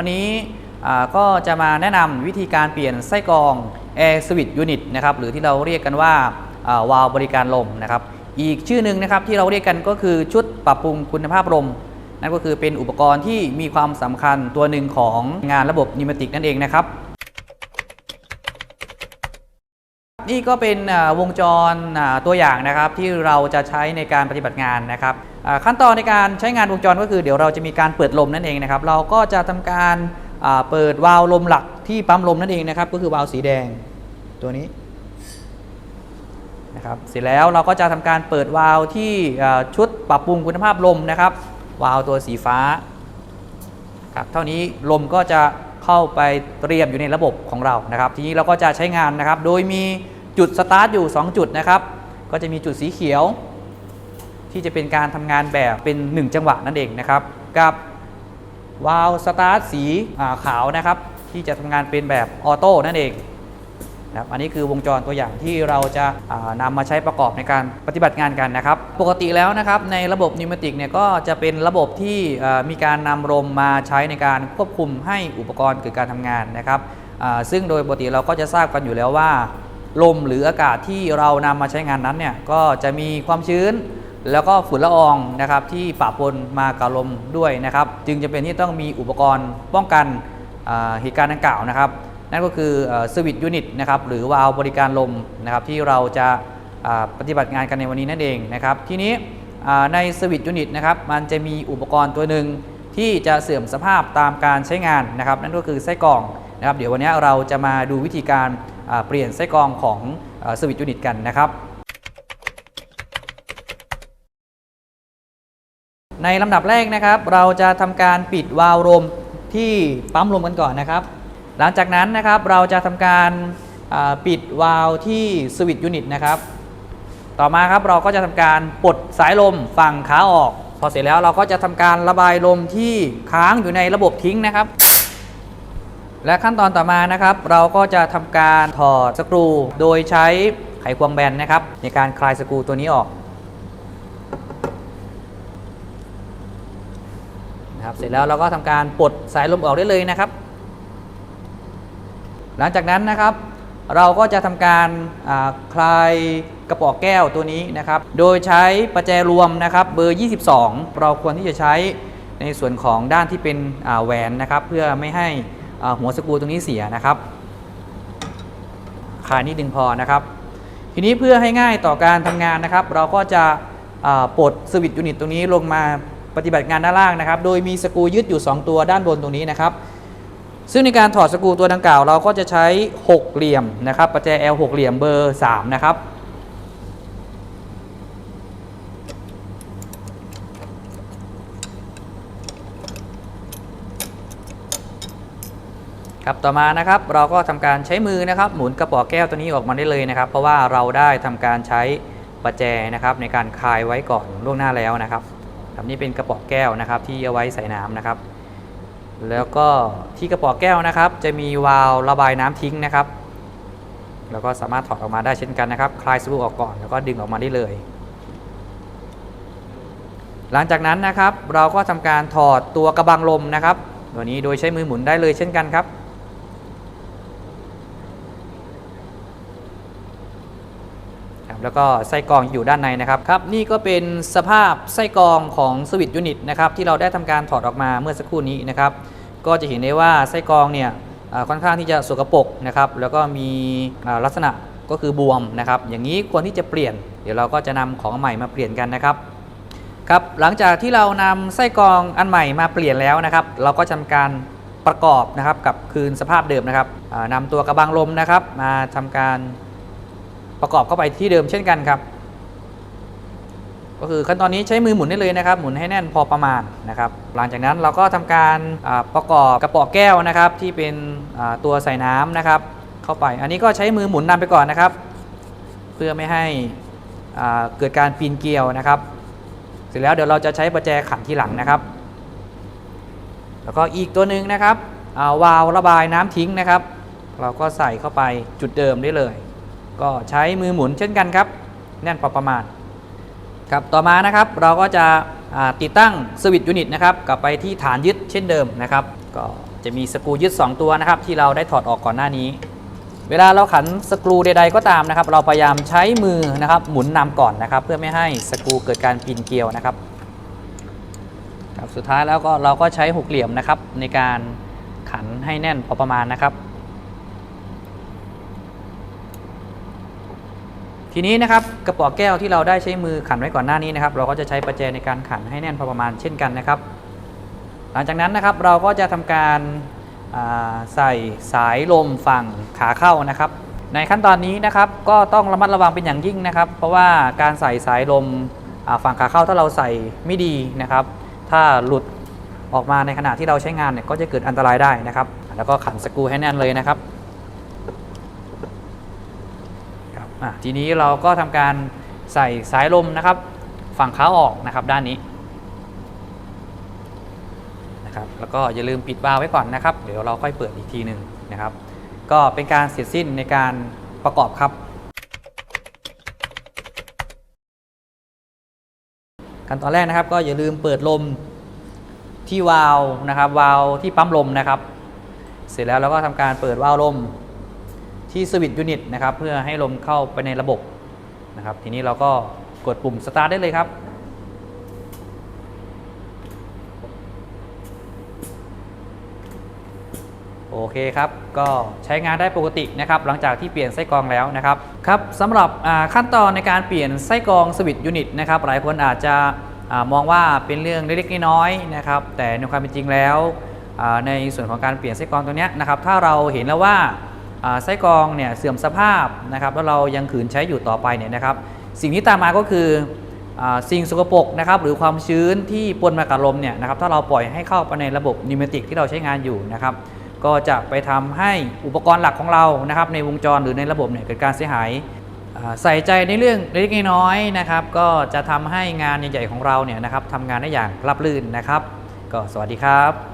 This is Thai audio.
วันนี้ก็จะมาแนะนำวิธีการเปลี่ยนไส้กรอง Air Switch Unit นะครับหรือที่เราเรียกกันว่าวาล์วบริการลมนะครับอีกชื่อหนึ่งนะครับที่เราเรียกกันก็คือชุดปรับปรุงคุณภาพลมนั่นก็คือเป็นอุปกรณ์ที่มีความสำคัญตัวหนึ่งของงานระบบนิมติกนั่นเองนะครับ นี่ก็เป็นวงจรตัวอย่างนะครับที่เราจะใช้ในการปฏิบัติงานนะครับขั้นตอนในการใช้งานวงจรก็คือเดี๋ยวเราจะมีการเปิดลมนั่นเองนะครับ เราก็จะทำการเปิดวาล์วลมหลักที่ปั๊มลมนั่นเองนะครับ ก็คือวาล์วสีแดงตัวนี้นะครับเสร็จแล้วเราก็จะทำการเปิดวาล์วที่ชุดปรับปรุงคุณภาพลมนะครับ วาล์วตัวสีฟ้าครับเท่านี้ลมก็จะเข้าไปเตรียมอยู่ในระบบของเรานะครับ ทีนี้เราก็จะใช้งานนะครับ โดยมี จุดสตาร์ทอยู่ 2 จุดนะครับ ก็จะมีจุดสีเขียว ที่จะเป็นการทำงานแบบเป็น 1 จังหวะนั่นเองนะครับ กับวาล์วสตาร์ทสีขาวนะครับ ที่จะทำงานเป็นแบบออโต้นั่นเองนะครับอันนี้คือวงจรตัวอย่างที่เราจะานำมาใช้ประกอบในการปฏิบัติงานกันนะครับ ปกติแล้วนะครับในระบบนิวมติกเนี่ยก็จะเป็นระบบที่มีการนำลมมาใช้ในการควบคุมให้อุปกรณ์เกิดการทำงานนะครับซึ่งโดยปกติเราก็จะทราบกันอยู่แล้วว่า ลมหรืออากาศที่เรานำมาใช้งานนั้นเนี่ยก็จะมีความชื้น แล้วก็ฝุ่นละอองนะครับที่ปะปนมากับลมด้วยนะครับ จึงจะเป็นที่ต้องมีอุปกรณ์ป้องกันเหตุการณ์ดังกล่าวนะครับนั่นก็คือสวิตยูนิตนะครับหรือวาล์วบริการลมนะครับที่เราจะปฏิบัติงานกันในวันนี้นั่นเองนะครับ ทีนี้ในสวิตยูนิตนะครับมันจะมีอุปกรณ์ตัวหนึ่งที่จะเสื่อมสภาพตามการใช้งานนะครับ นั่นก็คือไส้กรองนะครับ เดี๋ยววันนี้เราจะมาดูวิธีการ เปลี่ยนไส้กรองของสวิตยูนิตกันนะครับในลำดับแรกนะครับ เราจะทำการปิดวาล์วลมที่ปั๊มลมกันก่อนนะครับ หลังจากนั้นนะครับเราจะทำการปิดวาล์วที่สวิตช์ยูนิตนะครับ ต่อมาครับเราก็จะทำการปลดสายลมฝั่งขาออก พอเสร็จแล้วเราก็จะทำการระบายลมที่ค้างอยู่ในระบบทิ้งนะครับ และขั้นตอนต่อมานะครับ เราก็จะทำการถอดสกรู โดยใช้ไขควงแบนนะครับ ในการคลายสกรูตัวนี้ออกนะครับเสร็จแล้วเราก็ทำการปลดสายลมออกได้เลยนะครับ หลังจากนั้นนะครับ เราก็จะทำการคลายกระป๋องแก้วตัวนี้นะครับ โดยใช้ประแจรวมนะครับ เบอร์ 22 เราควรที่จะใช้ในส่วนของด้านที่เป็นแหวนนะครับ เพื่อไม่ให้ หัวสกรูตรงนี้เสียนะครับคลายนิดนึงพอนะครับ ทีนี้เพื่อให้ง่ายต่อการทำงานนะครับ เราก็จะปลดสวิตช์ยูนิตตรงนี้ลงมาปฏิบัติงานด้านล่างนะครับ โดยมีสกรูยึดอยู่ 2 ตัวด้านบนตรงนี้นะครับ ซึ่งในการถอดสกรูตัวดังกล่าว เราก็จะใช้ 6 เหลี่ยมนะครับ ประแจ L 6เหลี่ยมเบอร์ 3 นะครับ ครับต่อมานะครับเราก็ทำการใช้มือนะครับหมุนกระป๋อแก้วตัวนี้ออกมาได้เลยนะครับ เพราะว่าเราได้ทำการใช้ประแจนะครับ ในการคลายไว้ก่อนล่วงหน้าแล้วนะครับครับนี่เป็นกระป๋อแก้วนะครับ ที่เอาไว้ใส่น้ำนะครับ แล้วก็ที่กระป๋อแก้วนะครับ จะมีวาล์วระบายน้ำทิ้งนะครับแล้วก็สามารถถอดออกมาได้เช่นกันนะครับ คลายสกรูออกก่อนแล้วก็ดึงออกมาได้เลย หลังจากนั้นนะครับ เราก็ทำการถอดตัวกระบังลมนะครับ ตัวนี้โดยใช้มือหมุนได้เลยเช่นกันครับ ครับแล้วก็ไส้กรองอยู่ด้านในนะครับครับนี่ก็เป็นสภาพไส้กรองของสวิตยูนิตนะครับที่เราได้ทำการถอดออกมาเมื่อสักครู่นี้นะครับก็จะเห็นได้ว่าไส้กรองเนี่ยค่อนข้างที่จะสกปรกนะครับแล้วก็มีลักษณะก็คือบวมนะครับอย่างนี้ควรที่จะเปลี่ยน เดี๋ยวเราก็จะนำของใหม่มาเปลี่ยนกันนะครับครับหลังจากที่เรานำไส้กรองอันใหม่มาเปลี่ยนแล้วนะครับ เราก็ทำการประกอบนะครับกับคืนสภาพเดิมนะครับอ่านำตัวกระบังลมนะครับ มาทำการ ประกอบเข้าไปที่เดิมเช่นกันครับ ก็คือขั้นตอนนี้ใช้มือหมุนได้เลยนะครับ หมุนให้แน่นพอประมาณนะครับ หลังจากนั้นเราก็ทำการประกอบกระป๋อแก้วนะครับ ที่เป็นตัวใส่น้ำนะครับ เข้าไป อันนี้ก็ใช้มือหมุนนำไปก่อนนะครับ เพื่อไม่ให้เกิดการปีนเกลียวนะครับ เสร็จแล้วเดี๋ยวเราจะใช้ประแจขันที่หลังนะครับ แล้วก็อีกตัวหนึ่งนะครับวาล์วระบายน้ำทิ้งนะครับ เราก็ใส่เข้าไปจุดเดิมได้เลย ก็ใช้มือหมุนเช่นกันครับ แน่นพอประมาณครับต่อมานะครับเราก็จะติดตั้งสวิตช์ยูนิตนะครับกลับไปที่ฐานยึดเช่นเดิมนะครับ ก็จะมีสกรูยึด 2 ตัวนะครับ ที่เราได้ถอดออกก่อนหน้านี้ เวลาเราขันสกรูใด ๆ ก็ตามนะครับ เราพยายามใช้มือนะครับหมุนนำก่อนนะครับ เพื่อไม่ให้สกรูเกิดการปีนเกลียวนะครับครับสุดท้ายแล้วก็เราก็ใช้หกเหลี่ยมนะครับในการขันให้แน่นพอประมาณนะครับ ทีนี้นะครับกระป๋องแก้วที่เราได้ใช้มือขันไว้ก่อนหน้านี้นะครับ เราก็จะใช้ประแจในการขันให้แน่นพอประมาณเช่นกันนะครับ หลังจากนั้นนะครับเราก็จะทำการาใส่สายลมฝั่งขาเข้านะครับ ในขั้นตอนนี้นะครับก็ต้องระมัดระวังเป็นอย่างยิ่งนะครับ เพราะว่าการใส่สายลมฝั่งขาเข้าถ้าเราใส่ไม่ดีนะครับ ถ้าหลุดออกมาในขณะที่เราใช้งานเนี่ยก็จะเกิดอันตรายได้นะครับ แล้วก็ขันสกรูให้แน่นเลยนะครับ ครับอะ ทีนี้เราก็ทำการใส่สายลมนะครับ ฝั่งขาออกนะครับด้านนี้นะครับแล้วก็อย่าลืมปิดวาล์วไว้ก่อนนะครับ เดี๋ยวเราค่อยเปิดอีกทีหนึ่งนะครับ ก็เป็นการเสร็จสิ้นในการประกอบครับ ขั้นตอนแรกนะครับ ก็อย่าลืมเปิดลมที่วาล์วนะครับวาล์วที่ปั๊มลมนะครับ เสร็จแล้วเราก็ทำการเปิดวาล์วลม ที่สวิตช์ยูนิตนะครับเพื่อให้ลมเข้าไปในระบบนะครับ ทีนี้เราก็กดปุ่มสตาร์ทได้เลยครับ โอเคครับ ก็ใช้งานได้ปกตินะครับ หลังจากที่เปลี่ยนไส้กรองแล้วนะครับครับสำหรับขั้นตอนในการเปลี่ยนไส้กรองสวิตช์ยูนิตนะครับหลายคนอาจจะอามองว่าเป็นเรื่องเล็กๆน้อยๆนะครับ แต่ในความเป็นจริงแล้วในส่วนของการเปลี่ยนไส้กรองตัวนี้นะครับ ถ้าเราเห็นแล้วว่า ไส้กรองเนี่ยเสื่อมสภาพนะครับแล้วเรายังขืนใช้อยู่ต่อไปเนี่ยนะครับ สิ่งที่ตามมาก็คืออสิ่งสกปรกนะครับหรือความชื้นที่ปนมากับลมเนี่ยนะครับถ้าเราปล่อยให้เข้าไปในระบบนิวเมติกที่เราใช้งานอยู่นะครับก็จะไปทำให้อุปกรณ์หลักของเรานะครับในวงจรหรือในระบบเนี่ยเกิดการเสียหายใส่ใจในเรื่องเล็กน้อยนะครับ ก็จะทำให้งานใหญ่ๆของเราเนี่ยนะครับทำงานได้อย่างราบรื่นนะครับ ก็สวัสดีครับ